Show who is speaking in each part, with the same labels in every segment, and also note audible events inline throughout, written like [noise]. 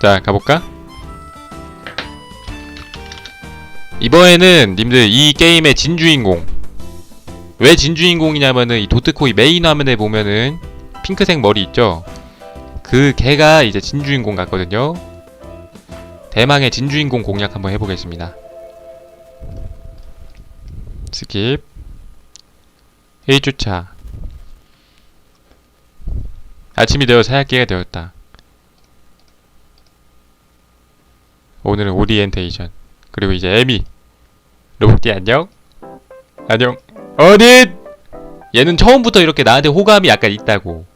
Speaker 1: 자 가볼까? 이번에는 님들 이 게임의 진주인공. 왜 진주인공이냐면은 이 도트코이 메인 화면에 보면은 핑크색 머리 있죠? 그 걔가 이제 진주인공 같거든요. 대망의 진주인공 공략 한번 해보겠습니다. 스킵. 1주차. 아침이 되어 사약기가 되었다 오늘은 오리엔테이션. 그리고 이제 에미. 로봇띠 안녕. 안녕. 어딘? 얘는 처음부터 이렇게 나한테 호감이 약간 있다고.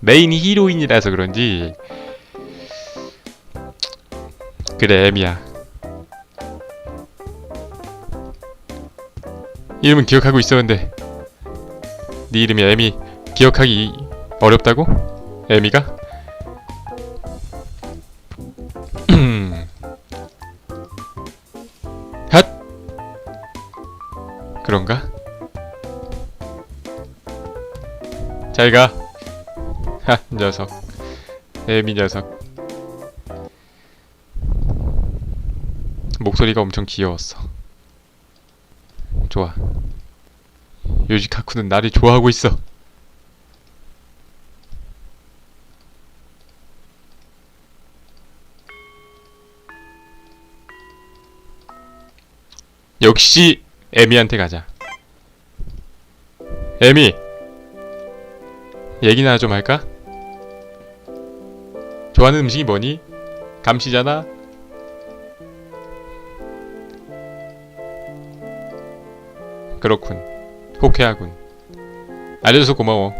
Speaker 1: 메인 히로인이라서 그런지. 그래 에미야. 이름은 기억하고 있었는데. 네 이름이 에미. 기억하기 어렵다고? 에미가? 잘가. 하 녀석. 에미 녀석. 목소리가 엄청 귀여웠어. 좋아. 요지카쿠는 나를 좋아하고 있어. 역시 에미한테 가자. 에미 얘기나 좀 할까? 좋아하는 음식이 뭐니? 감시잖아? 그렇군. 호쾌하군. 알려줘서 고마워.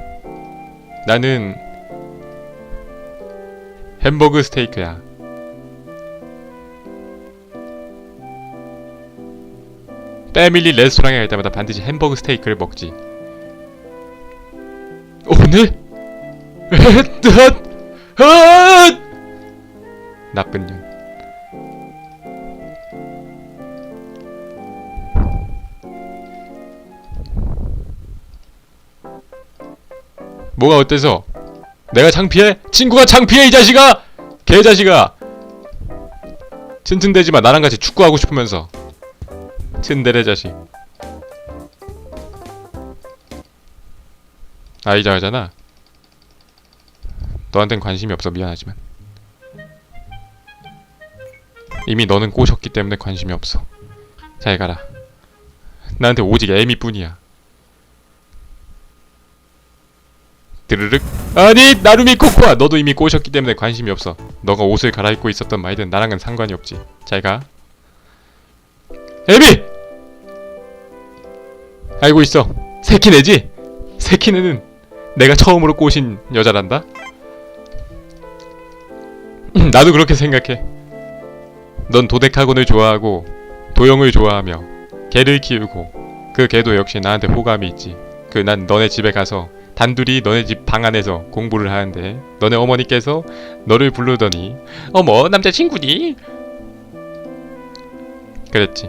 Speaker 1: 나는 햄버거 스테이크야. 패밀리 레스토랑에 갈 때마다 반드시 햄버거 스테이크를 먹지. 오늘? 헛! 헛! 나쁜 년. 뭐가 어때서? 내가 창피해? 친구가 창피해 이 자식아! 개자식아! 튼튼대지 마 나랑 같이 축구하고 싶으면서 튼데레 자식 아이자잖아. 너한텐 관심이 없어. 미안하지만. 이미 너는 꼬셨기 때문에 관심이 없어. 잘 가라. 나한테 오직 애미뿐이야. 드르륵. 아니 나루미 코코아! 너도 이미 꼬셨기 때문에 관심이 없어. 너가 옷을 갈아입고 있었던 말든 나랑은 상관이 없지. 잘가. 에미 알고 있어. 세키네지? 세키네는 내가 처음으로 꼬신 여자란다? 나도 그렇게 생각해. 넌 도데카곤을 좋아하고 도영을 좋아하며 개를 키우고 그 개도 역시 나한테 호감이 있지. 그 난 너네 집에 가서 단둘이 너네 집 방 안에서 공부를 하는데 너네 어머니께서 너를 부르더니 어머 남자친구니? 그랬지.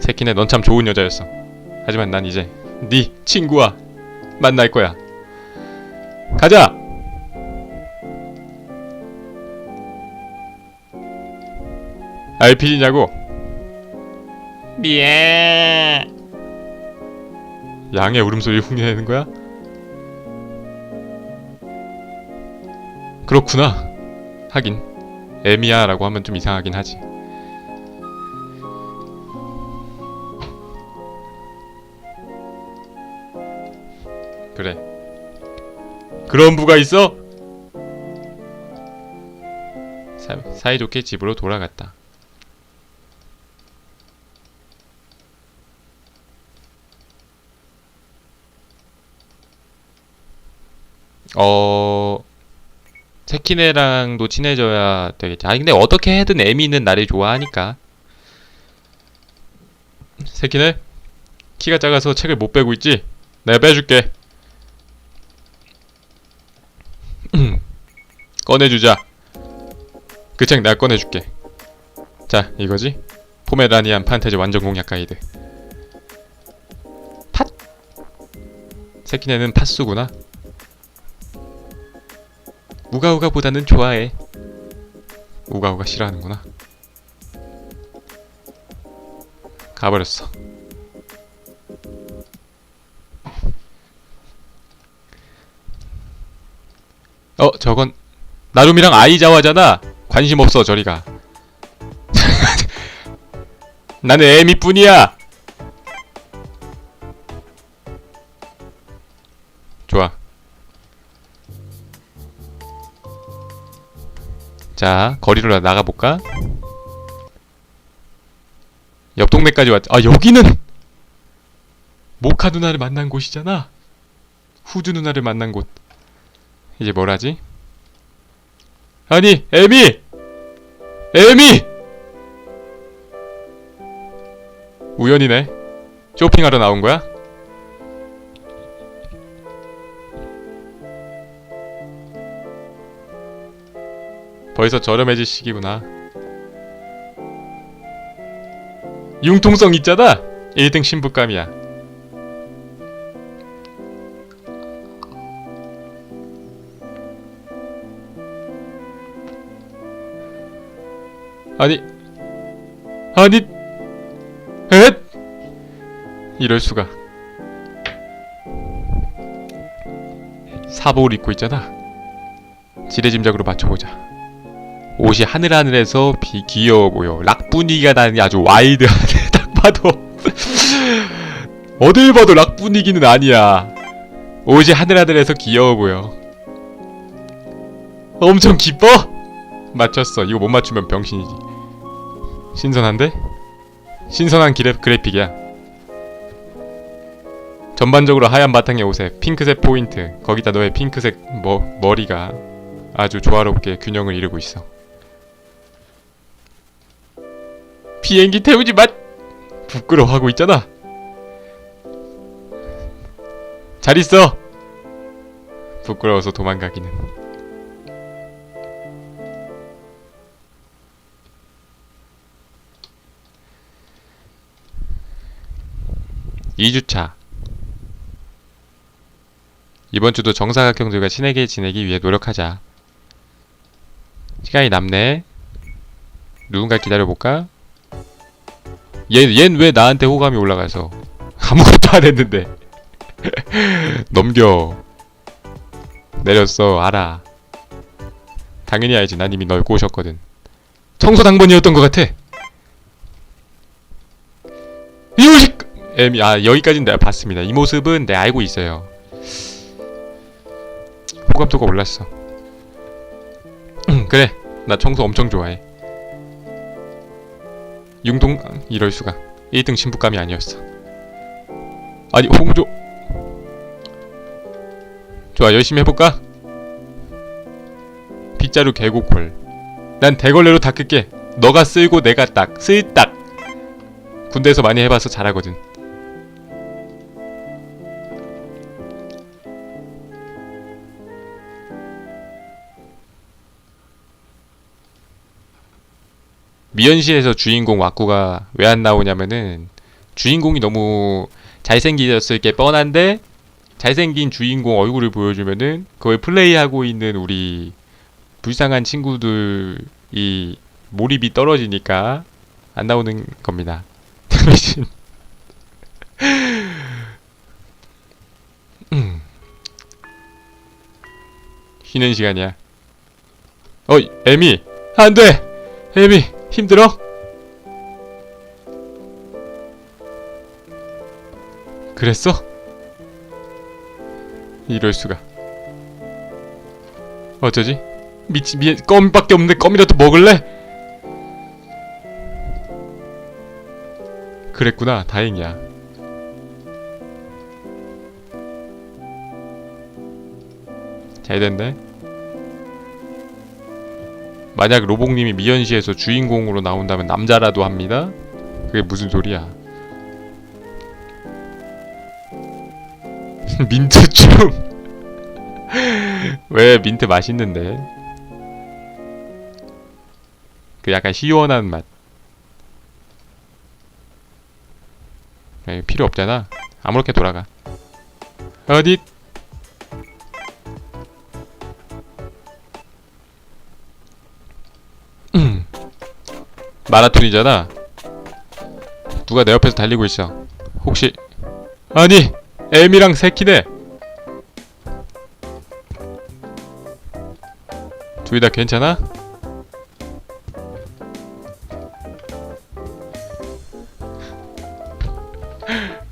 Speaker 1: 세키네 넌 참 좋은 여자였어. 하지만 난 이제 네 친구와 만날 거야 가자 RPG냐고 미에 양의 울음소리 흉내내는 거야? 그렇구나. 하긴 에미야라고 하면 좀 이상하긴 하지. 그래. 그런 부가 있어? 사, 사이좋게 집으로 돌아갔다. 어 세키네랑도 친해져야 되겠지. 아니 근데 어떻게 해든 에미는 나를 좋아하니까. 세키네 키가 작아서 책을 못 빼고 있지. 내가 빼줄게. 꺼내주자. 그책 내가 꺼내줄게. 자 이거지. 포메라니안 판타지 완전 공략 가이드. 팥. 세키네는 팥수구나. 우가우가보다는 좋아해. 우가우가 싫어하는구나. 가버렸어. 저건 나룸이랑 아이자와잖아. 관심 없어, 저리가. [laughs] 나는 애미뿐이야. 좋아. 자, 거리로 나가 볼까? 옆 동네까지 왔. 아, 여기는 모카 누나를 만난 곳이잖아. 후드 누나를 만난 곳. 이제 뭘 하지? 아니, 에미! 에미! 우연이네. 쇼핑하러 나온 거야? 벌써 저렴해질 시기구나. 융통성 있잖아. 1등 신부감이야. 아니, 에? 이럴 수가. 사복을 입고 있잖아. 지레짐작으로 맞춰보자. 옷이 하늘하늘해서 비 귀여워 보여. 락 분위기가 나는 아주 와일드하네. [laughs] 딱 봐도 어딜 봐도 락 분위기는 아니야. 옷이 하늘하늘해서 귀여워 보여. 엄청 기뻐? 맞췄어. 이거 못 맞추면 병신이지. 신선한데? 신선한 기레, 그래픽이야. 전반적으로 하얀 바탕의 옷에 핑크색 포인트, 거기다 너의 핑크색 머, 머리가 아주 조화롭게 균형을 이루고 있어. 비행기 태우지 마! 부끄러워하고 있잖아. 잘 있어. 부끄러워서 도망가기는. 이주차. 이번 주도 정사각형들과 친하게 지내기 위해 노력하자. 시간이 남네. 누군가 기다려볼까? 얘, 얜왜 나한테 호감이 올라가서 아무것도 안 했는데. [laughs] 넘겨. 내렸어. 알아. 당연히 알지. 난 이미 널 꼬셨거든. 청소 당번이었던 것 같아. 이 모습 에미 아 여기까지는 내가 봤습니다. 이 모습은 내가 알고 있어요. 호감도가 올랐어. 그래. 나 청소 엄청 좋아해. 융동 이럴 수가. 1등 신부감이 아니었어. 아니 홍조. 좋아 열심히 해볼까? 빗자루 개고콜 난 대걸레로 닦을게. 너가 쓸고 내가 딱 쓸딱 군대에서 많이 해봐서 잘하거든 미연시에서 주인공 와꾸가 왜 안 나오냐면은 주인공이 너무 잘생기졌을 게 뻔한데 잘생긴 주인공 얼굴을 보여주면은 그걸 플레이하고 있는 우리 불쌍한 친구들이 몰입이 떨어지니까 안 나오는 겁니다. 대신 음. [laughs] 쉬는 시간이야. 어, 에미, 안 돼, 에미. 힘들어? 그랬어? 이럴 수가. 어쩌지? 미치 미 껌밖에 없는데 껌이라도 먹을래? 그랬구나. 다행이야. 잘 됐네. 만약 로봉님이 미연시에서 주인공으로 나온다면 남자라도 합니다. 그게 무슨 소리야? [laughs] 민트 춤. [laughs] 왜 민트 맛있는데? 그 약간 시원한 맛. 에이, 필요 없잖아. 아무렇게 돌아가. 어디? 마라톤이잖아. 누가 내 옆에서 달리고 있어. 혹시 아니 에미랑 새끼네. 둘 다 괜찮아? [laughs]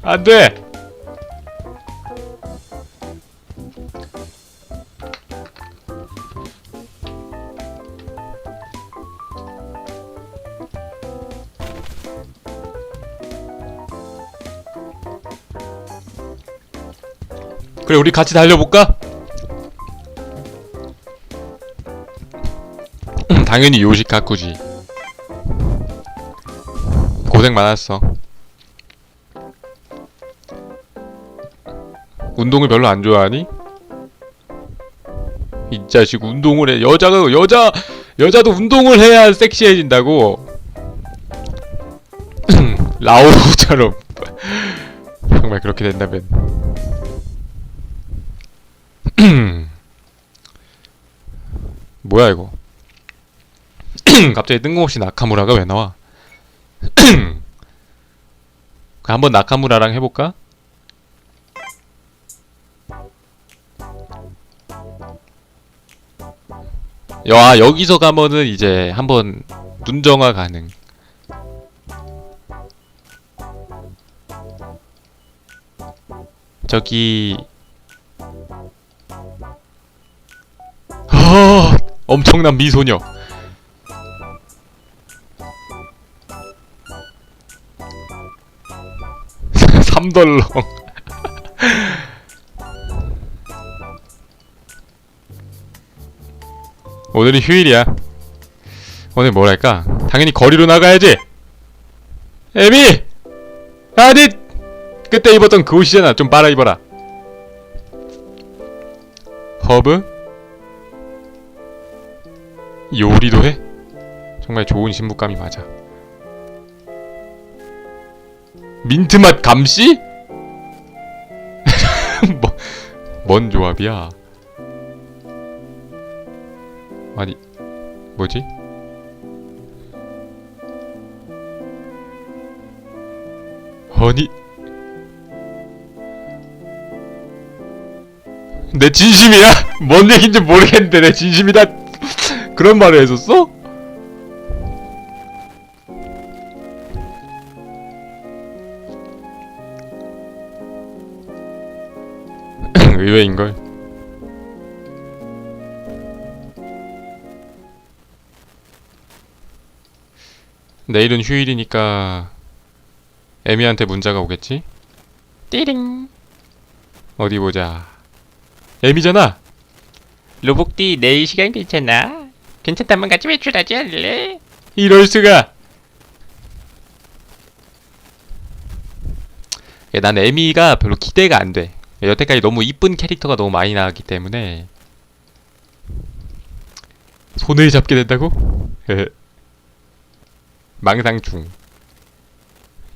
Speaker 1: 안 돼! 그래, 우리 같이 달려볼까? 음, 당연히 요시카쿠지. 고생 많았어. 운동을 별로 안 좋아하니? 이 자식 운동을 해. 여자가 여자 여자도 운동을 해야 섹시해진다고. [clears throat] 라오처럼 [laughs] 정말 그렇게 된다면. 뭐야 이거? [clears throat] 갑자기 뜬금없이 나카무라가 왜 나와? [clears throat] 한번 나카무라랑 해볼까? 야 여기서 가면은 이제 한번 눈정화 가능. 저기 엄청난 미소녀. [laughs] 삼덜렁. [laughs] 오늘은 휴일이야. 오늘 뭘 할까? 당연히 거리로 나가야지. 에미, 아니, 그때 입었던 그 옷이잖아. 좀 빨아 입어라. 허브? 요리도 해? 정말 좋은 신부감이 맞아. 민트맛 감시? [laughs] 뭐, 뭔 조합이야? 아니 뭐지? 아니 내 진심이야? [laughs] 뭔 얘긴지 모르겠는데 내 진심이다 그런 말을 했었어? [laughs] 의외인걸 내일은 휴일이니까 에미한테 문자가 오겠지? 띠링 어디 보자 에미잖아
Speaker 2: 로복디 내일 시간 괜찮아? 괜찮다면 같이 외출하지 않을래?
Speaker 1: 이럴 수가. 야, 난 에미가 별로 기대가 안 돼. 여태까지 너무 이쁜 캐릭터가 너무 많이 나왔기 때문에. 손을 잡게 된다고? [laughs] 망상 중.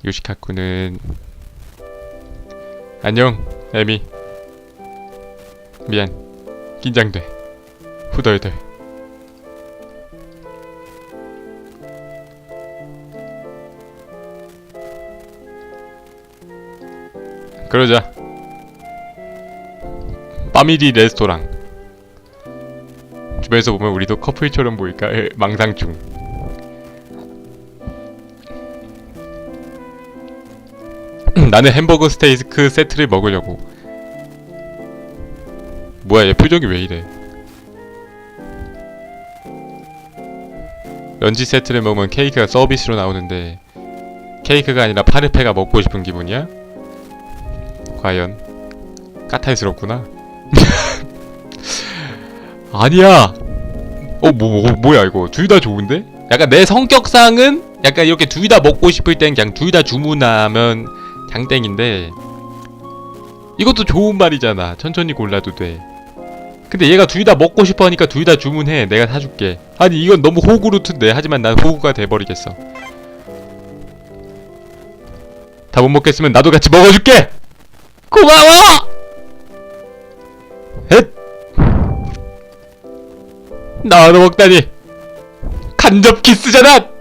Speaker 1: 요시카쿠는. 안녕 에미. 미안. 긴장돼. 후덜덜 그러자. 파미리 레스토랑. 주변에서 보면 우리도 커플처럼 보일까? 에, 망상 중. [clears throat] 나는 햄버거 스테이크 세트를 먹으려고. 뭐야 얘 표정이 왜 이래? 런지 세트를 먹으면 케이크가 서비스로 나오는데 케이크가 아니라 파르페가 먹고 싶은 기분이야? 과연 까탈스럽구나. [laughs] 아니야! 어 뭐, 뭐, 뭐야 이거? 둘 다 좋은데? 약간 내 성격상은 약간 이렇게 둘 다 먹고 싶을 땐 그냥 둘 다 주문하면 장땡인데 이것도 좋은 말이잖아. 천천히 골라도 돼. 근데 얘가 둘 다 먹고 싶어 하니까 둘 다 주문해. 내가 사줄게. 아니 이건 너무 호구 루트인데. 하지만 난 호구가 돼버리겠어. 다 못 먹겠으면 나도 같이 먹어줄게 고마워 헷 나도 먹다니 간접 키스잖아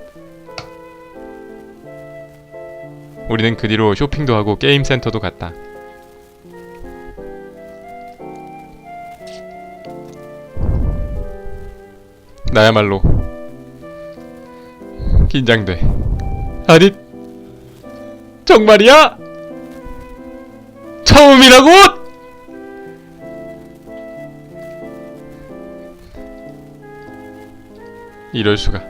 Speaker 1: 우리는 그 뒤로 쇼핑도 하고 게임 센터도 갔다. 나야말로 긴장돼. 아니 정말이야? 처음이라고? 이럴 수가.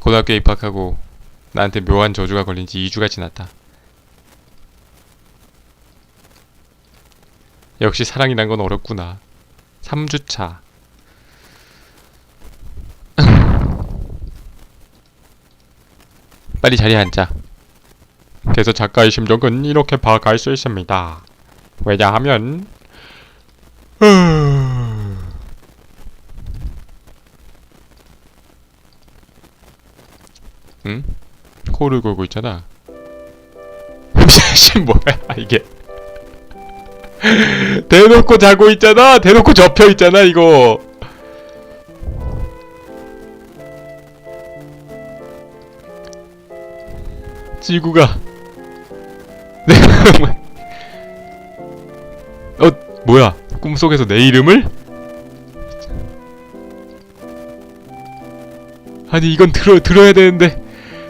Speaker 1: 고등학교에 입학하고 나한테 묘한 저주가 걸린 지 2주가 지났다. 역시 사랑이란 건 어렵구나. 3주차. 빨리 자리에 앉자. 그래서 작가의 심정은 이렇게 파악할 수 있습니다. 왜냐하면 응? 코를 골고 있잖아. [laughs] 씨 뭐야 이게? 대놓고 자고 있잖아. 대놓고 접혀 있잖아 이거. 지구가 [laughs] 내가 어 뭐야? 꿈속에서 내 이름을? 아니 이건 들어 들어야 되는데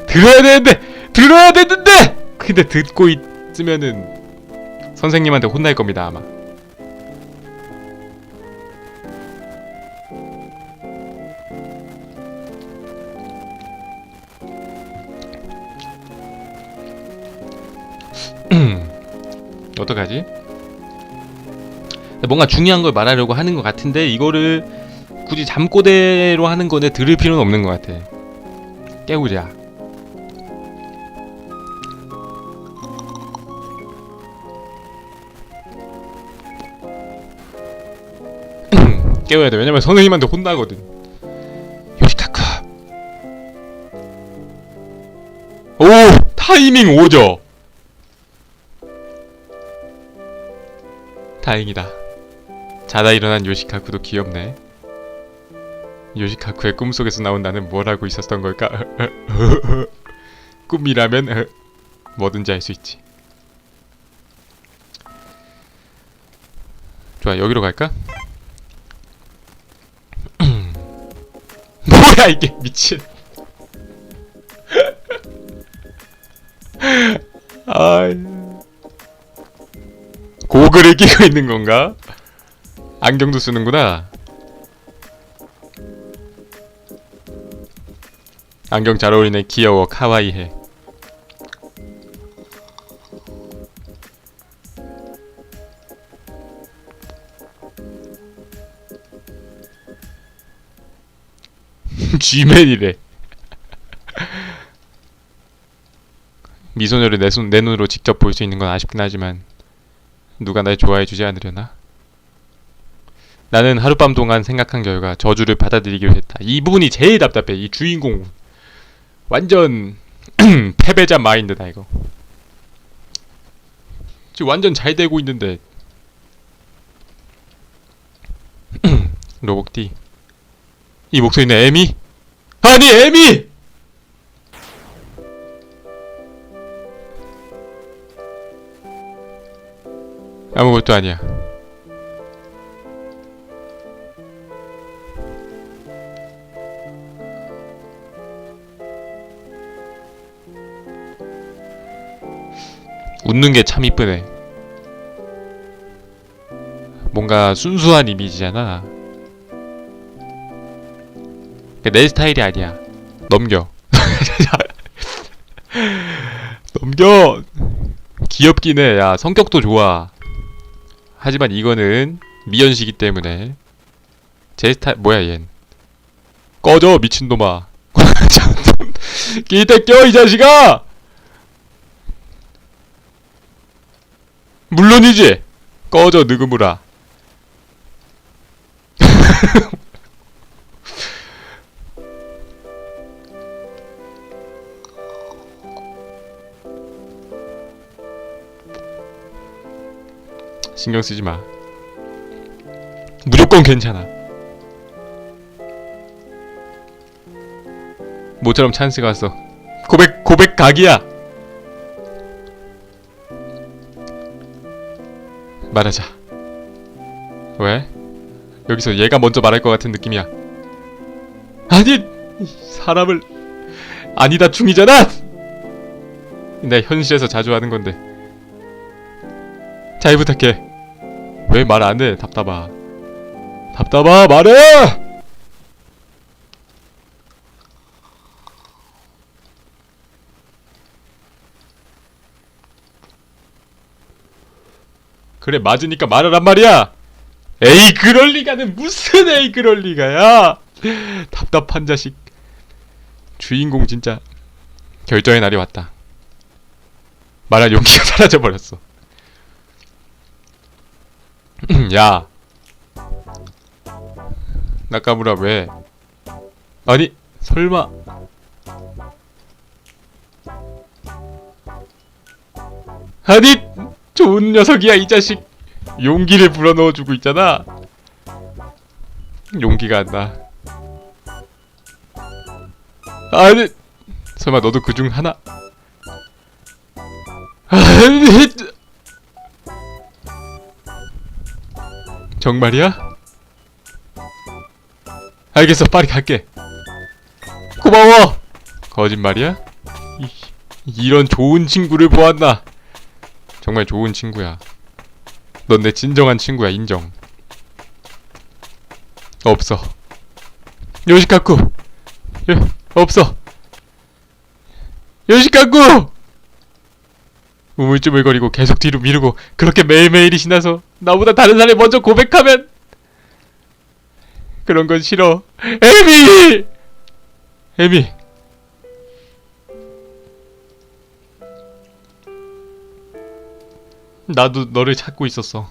Speaker 1: 들어야 되는데 들어야 되는데! 근데 듣고 있으면은 선생님한테 혼날 겁니다 아마 뭔가 중요한 걸 말하려고 하는 것 같은데 이거를 굳이 잠꼬대로 하는 거는 들을 필요는 없는 것 같아. 깨우자. [clears throat] 깨워야 돼. 왜냐면 선생님한테 혼나거든. 요시카쿠. 오! 타이밍 오죠. 다행이다. 자다 일어난 요시카쿠도 귀엽네. 요시카쿠의 꿈속에서 나온 나는 뭘 하고 있었던 걸까? [laughs] 꿈이라면 뭐든지 할 수 있지. 좋아, 여기로 갈까? [clears throat] 뭐야 이게 미친. [laughs] 아, 고글을 끼고 있는 건가? 안경도 쓰는구나. 안경 잘 어울리네. 귀여워. 카와이해. [laughs] 쥐맨이래. [laughs] 미소녀를 내, 손, 내 눈으로 직접 볼 수 있는 건 아쉽긴 하지만 누가 날 좋아해 주지 않으려나? 나는 하룻밤 동안 생각한 결과 저주를 받아들이기로 했다. 이 부분이 제일 답답해. 이 주인공 완전 [clears throat] 패배자 마인드다 이거. 지금 완전 잘 되고 있는데 [clears throat] 로복디 이 목소리는 에미? 아니 에미! 아무것도 아니야. 웃는 게 참 이쁘네. 뭔가 순수한 이미지잖아. 그내 스타일이 아니야. 넘겨. [laughs] 넘겨. 귀엽긴 해. 야, 성격도 좋아. 하지만 이거는 미연시기 때문에 제 스타일 뭐야 얜 꺼져 미친놈아 [laughs] 기대 껴 이 자식아 물론이지 꺼져 느그무라 [laughs] 신경 쓰지 마. 무조건 괜찮아. 모처럼 찬스가 왔어. 고백 고백 각이야. 말하자. 왜? 여기서 얘가 먼저 말할 것 같은 느낌이야. 아니 사람을 아니다 중이잖아. 내 현실에서 자주 하는 건데. 잘 부탁해. 왜 말 안 해? 답답하. 답답하 말해. 그래 맞으니까 말하란 말이야. 에이 그럴 리가는 무슨 에이 그럴 리가야. 답답한 자식. 주인공 진짜 결정의 날이 왔다. 말할 용기가 [laughs] 사라져 버렸어. [clears throat] 야, 나카무라 왜? 아니 설마? 아니 좋은 녀석이야 이 자식. 용기를 불어넣어주고 있잖아. 용기가 안 나. 아니 설마 너도 그 중 하나? 아니 정말이야? 알겠어 빨리 갈게 고마워 거짓말이야? 이, 이런 좋은 친구를 보았나 정말 좋은 친구야. 넌 내 진정한 친구야 인정. 없어. 요시카쿠! 요, 없어. 요시카쿠! 우물쭈물거리고 계속 뒤로 미루고 그렇게 매일매일이 지나서 나보다 다른 사람이 먼저 고백하면 그런 건 싫어. 에미! 에미 나도 너를 찾고 있었어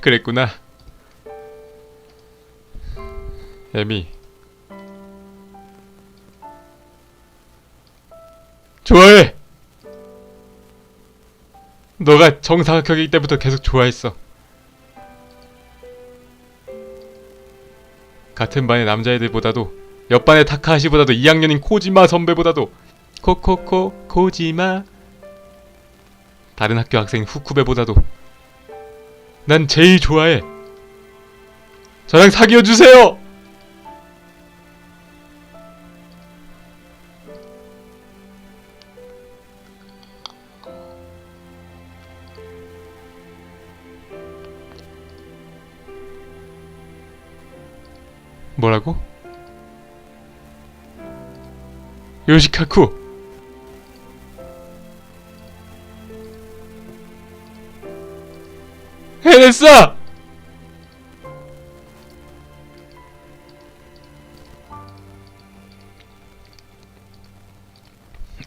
Speaker 1: 그랬구나 에미 좋아해. 너가 정사각형일 때부터 계속 좋아했어. 같은 반의 남자애들보다도 옆반의 타카하시보다도 2학년인 코지마 선배보다도 코코코 코지마 다른 학교 학생 후쿠베보다도 난 제일 좋아해. 저랑 사귀어 주세요. 뭐라고? 요시카쿠 해냈어!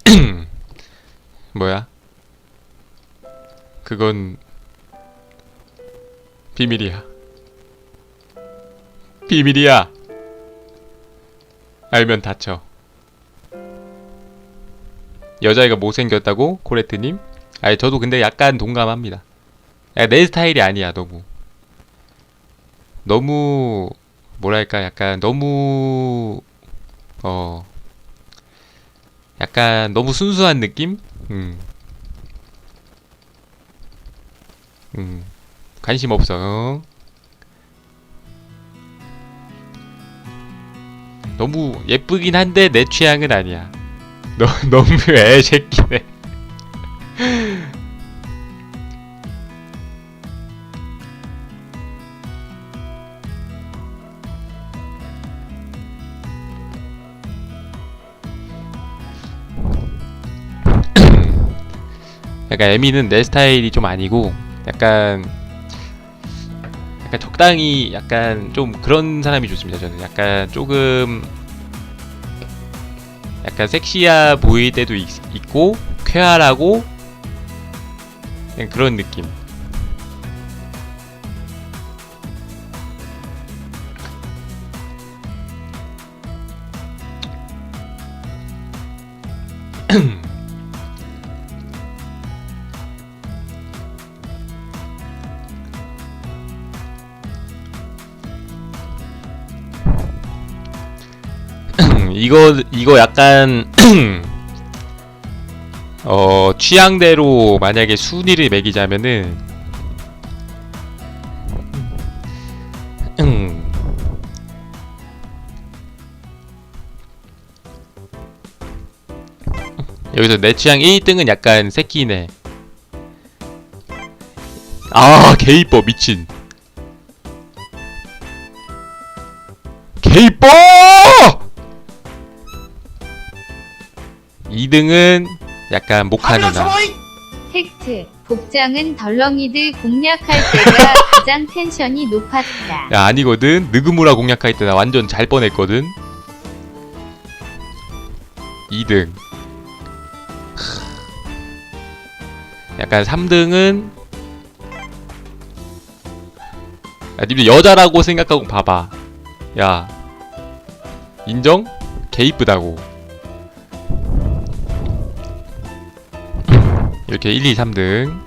Speaker 1: [clears throat] 뭐야? 그건 비밀이야. 비밀이야. 알면 다쳐. 여자애가 못생겼다고? 코레트님? 아니, 저도 근데 약간 동감합니다. 야, 내 스타일이 아니야, 너무. 너무, 뭐랄까, 약간 너무, 어, 약간 너무 순수한 느낌? 음. 음. 관심 없어, 어? 너무 예쁘긴 한데 내 취향은 아니야. 너 [laughs] 너무 애새끼네. 약간 에미는 내 스타일이 좀 아니고 약간 약간 적당히 약간 좀 그런 사람이 좋습니다. 저는 약간 조금 약간 섹시해 보일 때도 있, 있고 쾌활하고 그런 느낌. 이거 이거 약간 [clears throat] 어 취향대로 만약에 순위를 매기자면은 음. [clears throat] 여기서 내 취향 1등은 약간 새끼네. 아, 개 이뻐 미친. 개 이뻐! 2등은 약간 모카 누나.
Speaker 3: 팩트. 복장은 덜렁이들 공략할 때가 [laughs] 가장 텐션이 높았다.
Speaker 1: 야 아니거든. 느그무라 공략할 때 나 완전 잘 뻔했거든. 2등. 약간 3등은 야 님들 여자라고 생각하고 봐봐. 야 인정? 개 이쁘다고. 이렇게 1, 2, 3등.